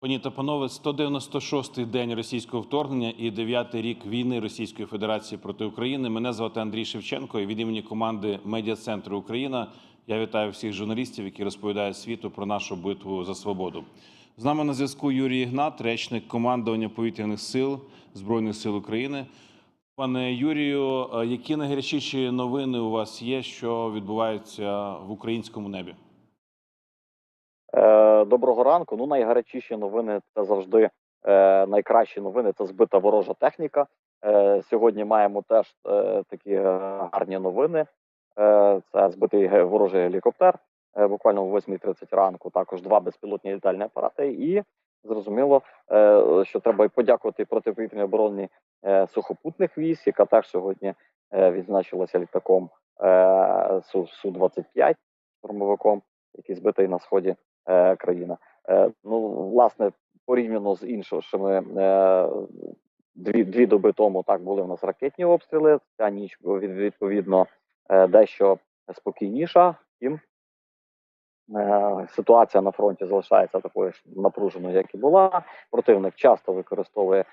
Пані та панове, 196-й день російського вторгнення і 9-й рік війни Російської Федерації проти України. Мене звати Андрій Шевченко. І від імені команди Медіа Центру Україна я вітаю всіх журналістів, які розповідають світу про нашу битву за свободу. З нами на зв'язку Юрій Ігнат, речник командування повітряних сил Збройних сил України. Пане Юрію, е, які найгарячіші новини у вас є, що відбувається в українському небі? Е, Доброго ранку. Ну, найгарячіші новини це завжди е, найкращі новини. Це збита ворожа техніка. Е, сьогодні маємо теж е, такі гарні новини. Е, це збитий ворожий гелікоптер. Е, буквально о 8.30 ранку. Також два безпілотні літальні апарати. І зрозуміло, е, що треба подякувати протиповітряній обороні е, сухопутних військ, яка теж сьогодні е, відзначилася літаком е, Су 25 штурмовиком, який збитий на сході е, країна. Е, ну, власне, порівняно з іншими е, дві, дві доби тому так були в нас ракетні обстріли. Ця ніч відповідно е, дещо спокійніша. Втім, ситуація на фронті залишається такою ж напруженою, як і була. Противник часто використовує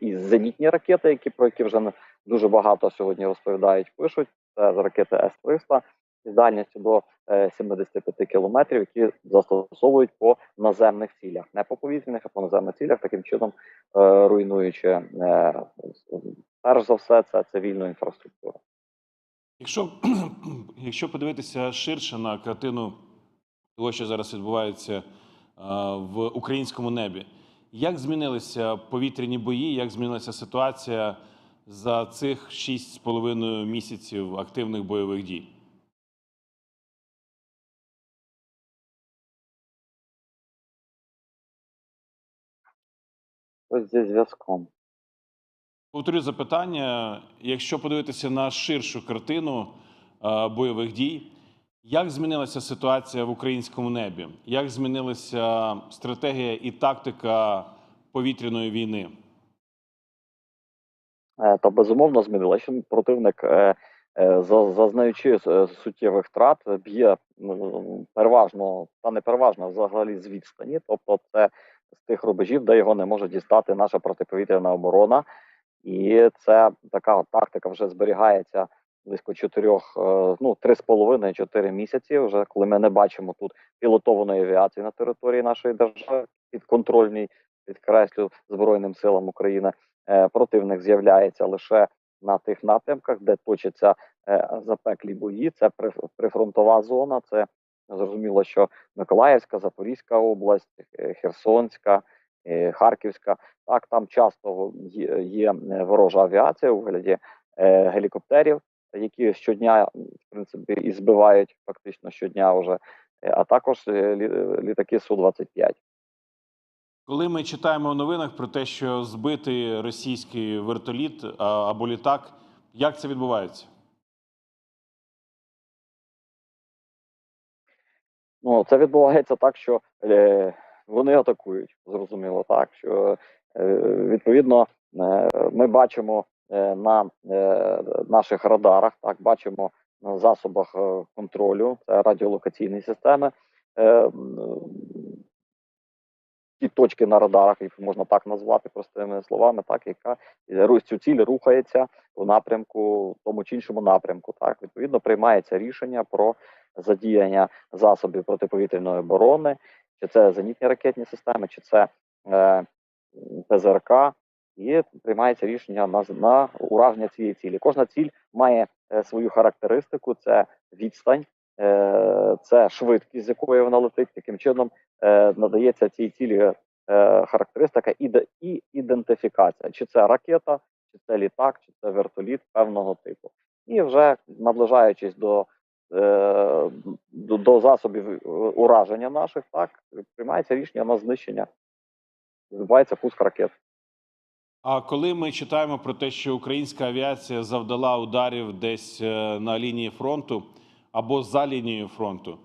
і зенітні ракети, які про які вже дуже багато сьогодні розповідають, пишуть. Це ракети С-300 з дальністю до е, 75 кілометрів, які застосовують по наземних цілях, не по повітряних, а по наземних цілях, таким чином е, руйнуючи е, перш за все це цивільну інфраструктуру. Якщо, якщо подивитися ширше на картину того, що зараз відбувається е, в українському небі, як змінилися повітряні бої, як змінилася ситуація за цих шість з половиною місяців активних бойових дій? Ось зі зв'язком. Повторю запитання: якщо подивитися на ширшу картину е, бойових дій, як змінилася ситуація в українському небі? Як змінилася стратегія і тактика повітряної війни? Е, Та безумовно змінила, що противник, е, зазнаючи суттєвих втрат, б'є переважно, та не переважно, а взагалі з відстані. Тобто, це з тих рубежів, де його не може дістати наша протиповітряна оборона. І це така тактика вже зберігається близько чотирьох, е, ну три з половиною чотири місяці. Вже коли ми не бачимо тут пілотованої авіації на території нашої держави підконтрольній, підкреслю збройним силам України. Е, Противник з'являється лише на тих напрямках, де точаться е, запеклі бої. Це приф- прифронтова зона. Це зрозуміло, що Миколаївська, Запорізька область, е, Херсонська, е, Харківська. Так, там часто є, е, ворожа авіація у вигляді гелікоптерів, які щодня, в принципі, і збивають фактично щодня вже, а також літаки Су-25. Коли ми читаємо в новинах про те, що збитий російський вертоліт або літак, як це відбувається? Ну, це відбувається так, що е, вони атакують, зрозуміло, так що е, відповідно е, ми бачимо е, на е, наших радарах, так бачимо на засобах е, контролю, це радіолокаційні системи. Е, ті точки на радарах, їх можна так назвати простими словами, так яка е, цю ціль рухається в напрямку, в тому чи іншому напрямку. Так відповідно приймається рішення про задіяння засобів протиповітряної оборони, чи це зенітні ракетні системи, чи це е, ПЗРК, і приймається рішення на, на ураження цієї цілі. Кожна ціль має е, свою характеристику: це відстань, це швидкість, з якою вона летить. Таким чином е, надається цій цілі е, характеристика і ідентифікація, чи це ракета, чи це літак, чи це вертоліт певного типу. І вже наближаючись до е, до, до засобів е, ураження наших, так приймається рішення на знищення. Відбувається пуск ракет. А коли ми читаємо про те, що українська авіація завдала ударів десь е, на лінії фронту або за лінією фронту,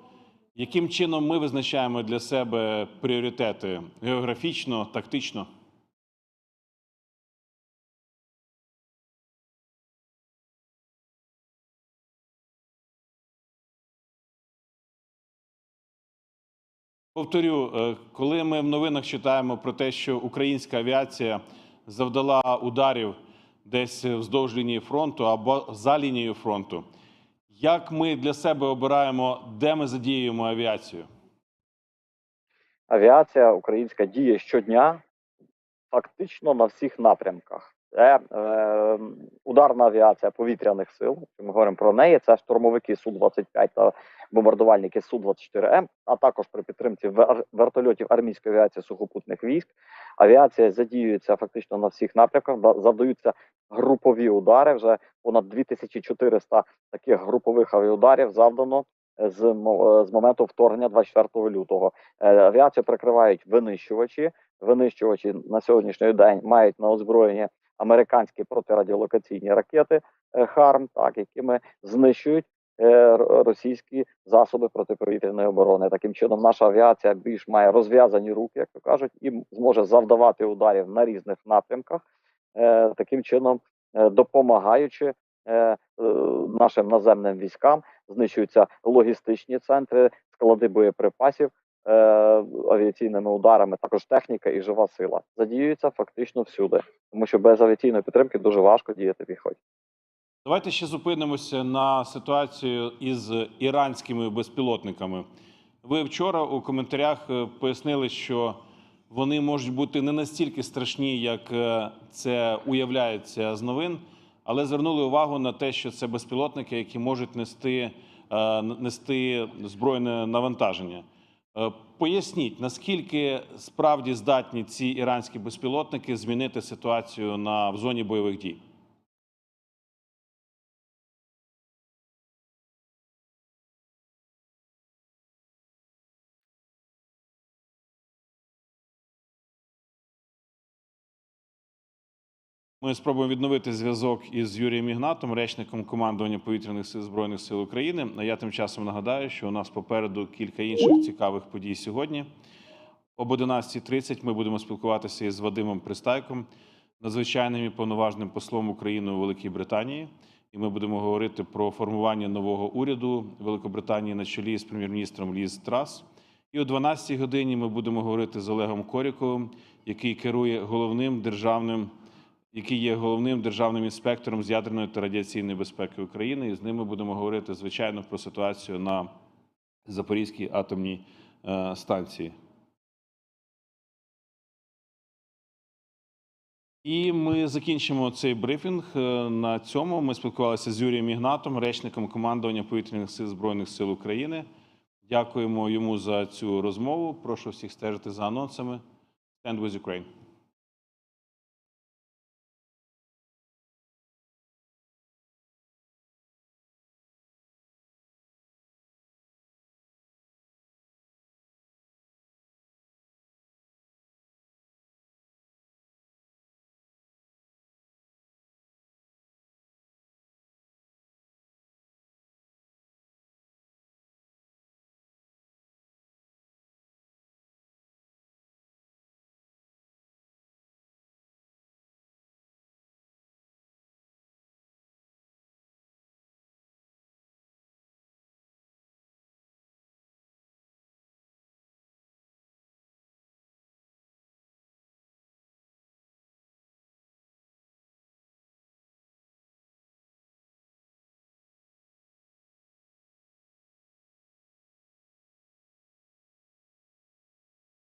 яким чином ми визначаємо для себе пріоритети географічно, тактично? Повторю, е, коли ми в новинах читаємо про те, що українська авіація завдала ударів десь вздовж лінії фронту або за лінією фронту, як ми для себе обираємо, де ми задіюємо авіацію? Авіація українська діє щодня, фактично на всіх напрямках. Це е, ударна авіація повітряних сил. Ми говоримо про неї, це штурмовики Су-25 та бомбардувальники Су-24М, а також при підтримці вер- вертольотів армійської авіації сухопутних військ. Авіація задіюється фактично на всіх напрямках, да- завдаються групові удари. Вже понад 2400 таких групових авіаударів завдано з, з моменту вторгнення 24 лютого. Е, Авіацію прикривають винищувачі. Винищувачі на сьогоднішній день мають на озброєнні американські протирадіолокаційні ракети е, ХАРМ, так якими знищують е, російські засоби протиповітряної оборони. Таким чином, наша авіація більш має розв'язані руки, як то кажуть, і зможе завдавати ударів на різних напрямках, е, таким чином допомагаючи нашим наземним військам, знищуються логістичні центри, склади боєприпасів е, авіаційними ударами, також техніка і жива сила задіюються фактично всюди, тому що без авіаційної підтримки дуже важко діяти піхоті. Давайте ще зупинимося на ситуацію із іранськими безпілотниками. Ви вчора у коментарях е, пояснили, що вони можуть бути не настільки страшні, як е, це уявляється з новин, але звернули увагу на те, що це безпілотники, які можуть нести, е, нести збройне навантаження. Е, Поясніть, наскільки справді здатні ці іранські безпілотники змінити ситуацію на в зоні бойових дій? Ми спробуємо відновити зв'язок із Юрієм Ігнатом, речником командування повітряних сил збройних сил України. А я тим часом нагадаю, що у нас попереду кілька інших цікавих подій сьогодні. Об 11.30 ми будемо спілкуватися із Вадимом Пристайком, надзвичайним і повноважним послом України у Великій Британії. І ми будемо говорити про формування нового уряду Великобританії на чолі з прем'єр-міністром Ліз Трас. І о 12-й годині ми будемо говорити з Олегом Коріковим, який керує головним державним який є головним державним інспектором з ядерної та радіаційної безпеки України. І з ними будемо говорити, звичайно, про ситуацію на Запорізькій атомній е, станції. І ми закінчимо цей брифінг. Е, На цьому ми спілкувалися з Юрієм Ігнатом, речником командування повітряних сил Збройних сил України. Дякуємо йому за цю розмову. Прошу всіх стежити за анонсами. Stand with Ukraine.